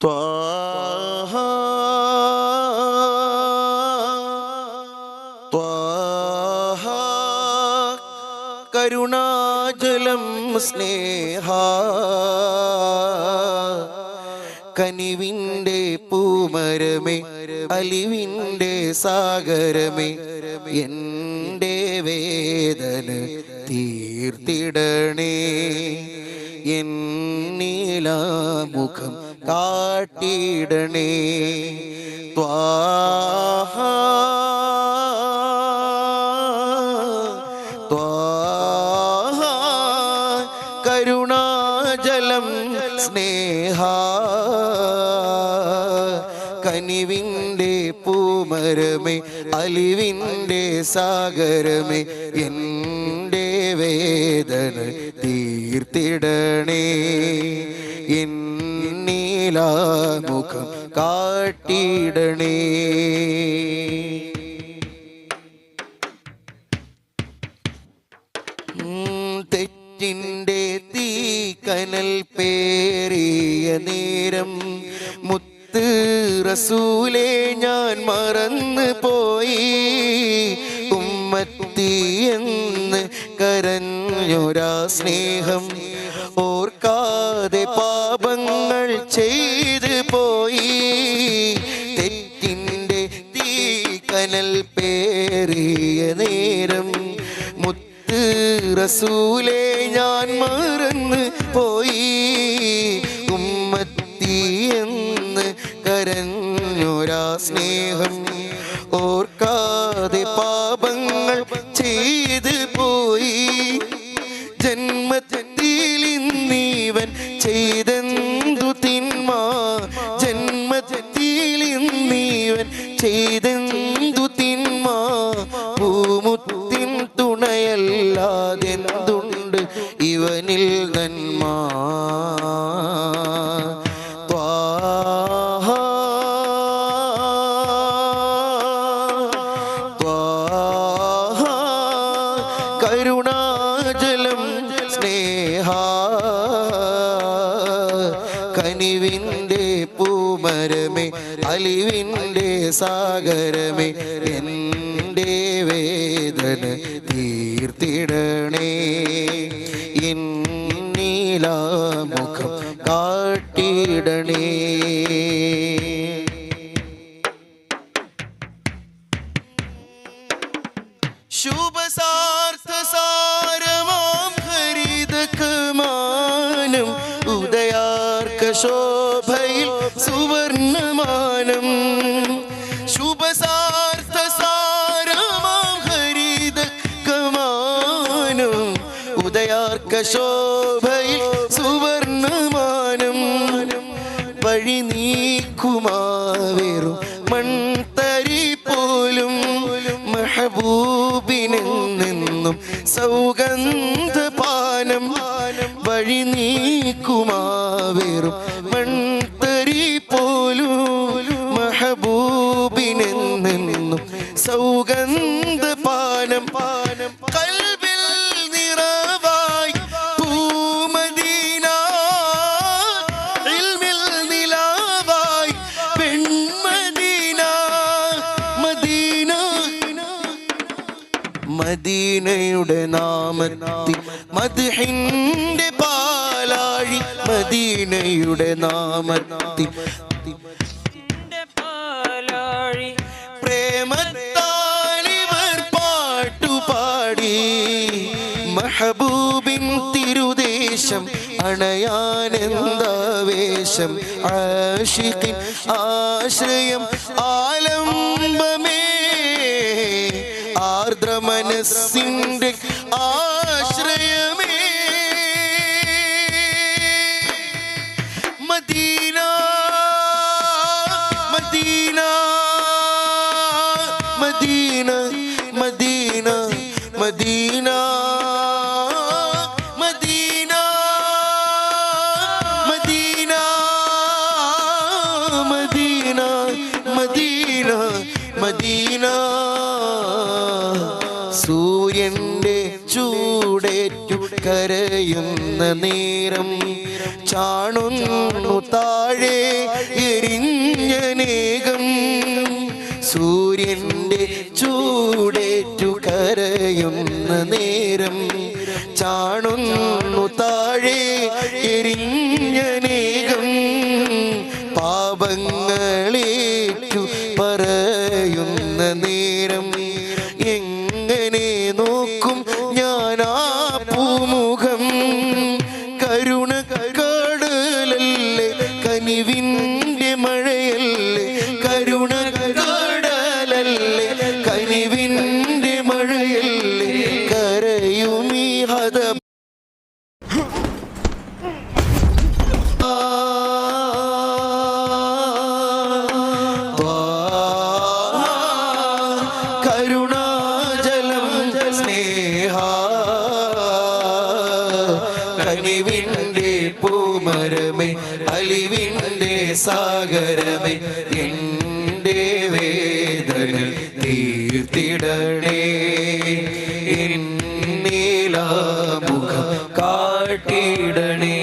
ത്വാഹ طه കരുണാജലം സ്നേഹ കനിവിന്റെ പൂമരമേ അലിവിന്റെ സാഗരമേ എന്റെ വേദന തീർത്തിടണേ എന്നീലാമുഖം കാട്ടിടണേ. ത്വാഹ ത്വാഹ കരുണാജലം സ്നേഹ കനിവിന്റെ പൂമരമേ അലിവിന്റെ സാഗരമേ എന്റെ വേദന തീർത്തിടണേ. എന്നീലാമുഖം കാട്ടിടണേ. കാട്ടിയിടണേ തെറ്റിന്റെ തീ കനൽ പേറിയ നേരം മുത്ത് റസൂലെ ഞാൻ മറന്നു പോയി. ഉമ്മത്തി എന്ന് കരഞ്ഞൊരാ സ്നേഹം റസൂലേ ഇല്ലാതെന്തുണ്ട്? ഇവനിൽ നന്മ. കനിവിന്റെ പൂമരമേ സാഗരമേ എന്ന എന്റെ വേദന തീർത്തിടണേ. ഇന്നീലാമുഖം കാട്ടിടണേ. ശോഭയിൽ സുവർണമാനം. ഉദയാർക്ക ശോഭയിൽ സുവർണമാനം വഴി നീക്കുമാവേറും മൺതരി പോലും മെഹബൂബിനെന്നും സൗഗന്ധപാനം മദീനയുടെ നാമത്തി മദ്ഹിന്റെ പാലാഴി മദീനയുടെ നാമത്തി നിന്റെ പാലാഴി പ്രേമത്താലിവർ പാട്ടുപാടി മഹബൂബിൻ തിരുദേശം അണയാനെന്താവേശം. ആഷിഖിൻ ആശ്രയം ആലംബമേ ദ്രമനസിൻ്റെ ആശ്രയമേ മദീന മദീന മദീന കരയുന്ന നേരം ചാണുന്നു താഴെ എരിഞ്ഞനേകം. സൂര്യന്റെ ചൂടേറ്റു കരയുന്ന നേരം ചാണുന്നു താഴെ എരിഞ്ഞനേകം. പാപങ്ങളേറ്റു quiere una കനിവിന്റെ പൂമരമേ അലിവിന്റെ സാഗരമേ എന്റെ വേദന തീർത്തിടണേ. എന്നീലാമുഖം കാട്ടിടണേ.